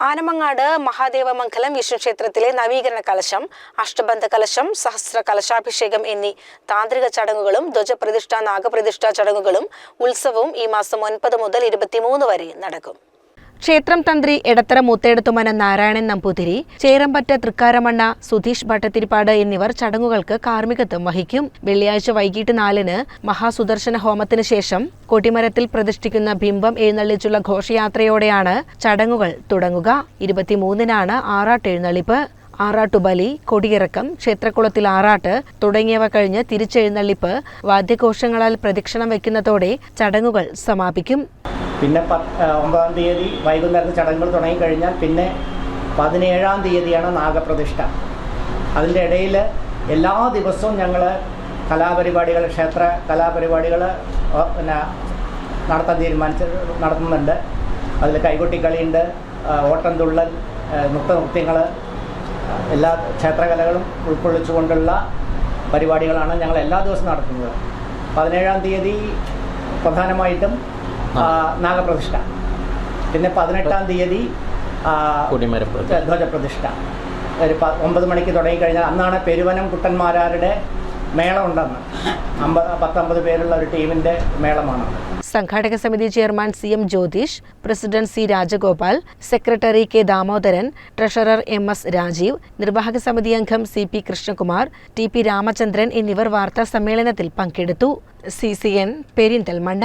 ആനമങ്ങാട് മഹാദേവമംഗലം വിഷ്ണു ക്ഷേത്രത്തിലെ നവീകരണ കലശം അഷ്ടബന്ധ കലശം സഹസ്ര കലശാഭിഷേകം എന്നീ താന്ത്രിക ചടങ്ങുകളും ധ്വജപ്രതിഷ്ഠ നാഗപ്രതിഷ്ഠ ചടങ്ങുകളും ഉത്സവവും ഈ മാസം ഒൻപത് മുതൽ ഇരുപത്തിമൂന്ന് വരെ നടക്കും. ക്ഷേത്രം തന്ത്രി എടത്തറ മൂത്തേടത്തുമന നാരായണൻ നമ്പൂതിരി ചേരമ്പറ്റ തൃക്കാരമണ്ണ സുധീഷ് ഭട്ടത്തിരിപ്പാട് എന്നിവർ ചടങ്ങുകൾക്ക് കാർമ്മികത്വം വഹിക്കും. വെള്ളിയാഴ്ച വൈകിട്ട് നാലിന് മഹാസുദർശന ഹോമത്തിന് ശേഷം കൊടിമരത്തിൽ പ്രതിഷ്ഠിക്കുന്ന ബിംബം എഴുന്നള്ളിച്ചുള്ള ഘോഷയാത്രയോടെയാണ് ചടങ്ങുകൾ തുടങ്ങുക. ഇരുപത്തിമൂന്നിനാണ് ആറാട്ട് എഴുന്നള്ളിപ്പ്. ആറാട്ടുബലി കൊടിയിറക്കം ക്ഷേത്രക്കുളത്തിൽ ആറാട്ട് തുടങ്ങിയവ കഴിഞ്ഞ് തിരിച്ചെഴുന്നള്ളിപ്പ് വാദ്യഘോഷങ്ങളാൽ പ്രദക്ഷിണം വയ്ക്കുന്നതോടെ ചടങ്ങുകൾ സമാപിക്കും. പിന്നെ ഒമ്പതാം തീയതി വൈകുന്നേരത്തെ ചടങ്ങുകൾ തുടങ്ങിക്കഴിഞ്ഞാൽ പിന്നെ പതിനേഴാം തീയതിയാണ് നാഗപ്രതിഷ്ഠ. അതിന്റെ ഇടയിൽ എല്ലാ ദിവസവും ഞങ്ങൾ കലാപരിപാടികൾ ക്ഷേത്ര കലാപരിപാടികൾ പിന്നെ നടത്താൻ തീരുമാനിച്ച് നടത്തുന്നുണ്ട്. അതിൽ കൈകൊട്ടിക്കളിയുണ്ട് ഓട്ടം ഓട്ടംതുള്ളൽ നൃത്തനൃത്യങ്ങൾ എല്ലാ ക്ഷേത്രകലകളും ഉൾക്കൊള്ളിച്ചുകൊണ്ടുള്ള പരിപാടികളാണ് ഞങ്ങൾ എല്ലാ ദിവസവും നടത്തുന്നത്. പതിനേഴാം തീയതി പ്രധാനമായിട്ടും നാഗപ്രതിഷ്ഠ. പിന്നെ പതിനെട്ടാം തീയതി. ധ്വജപ്രതിഷ്ഠ. ഒരു ഒമ്പത് മണിക്ക് തുടങ്ങിക്കഴിഞ്ഞാൽ അന്നാണ് പെരുവനം കുട്ടന്മാരാരുടെ മേള ഉണ്ടെന്ന് അമ്പത് പത്തൊമ്പത് പേരുള്ള ഒരു ടീമിന്റെ മേളമാണ് സംഘാടക സമിതി chairman C M Jyothish president C Rajagopal secretary K Damodaran treasurer M S Rajeev നിർവാഹക സമിതി അംഗം C P Krishnakumar T P Ramachandran എന്നിവർ വാർത്താ സമ്മേളനത്തിൽ പങ്കെടുത്തു. C C N Perinthalmanna.